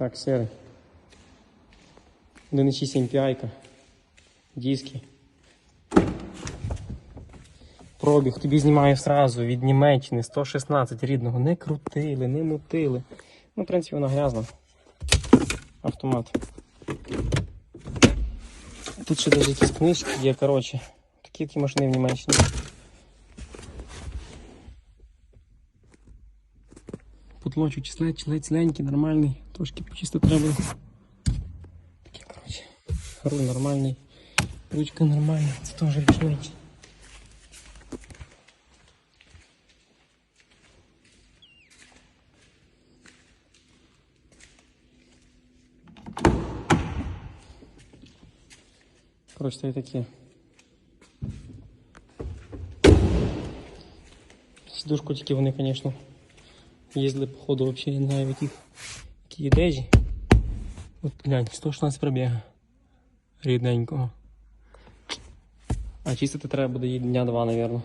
Так, сірий. 1,6 MPI. Диски. Пробіг тобі знімаю сразу від Німеччини 116 рідного. Не крутили, не мутили. Ну, в принципі, вона грязна. Автомат. Тут ще навіть якісь книжки є, коротше. Такі які машини в Німеччині. Подлочок числець, ціленький, нормальний. Трошки почисто треба. Таке, коротше. Руль нормальний. Ручка нормальна. Це теж більш-менш. Коротше, це такі. Сидушку тільки вони, звісно, їздили, походу, взагалі не знаю, в яких які одежі. От глянь, 116 пробіга. Рідненького. А чистити треба буде її дня два, мабуть.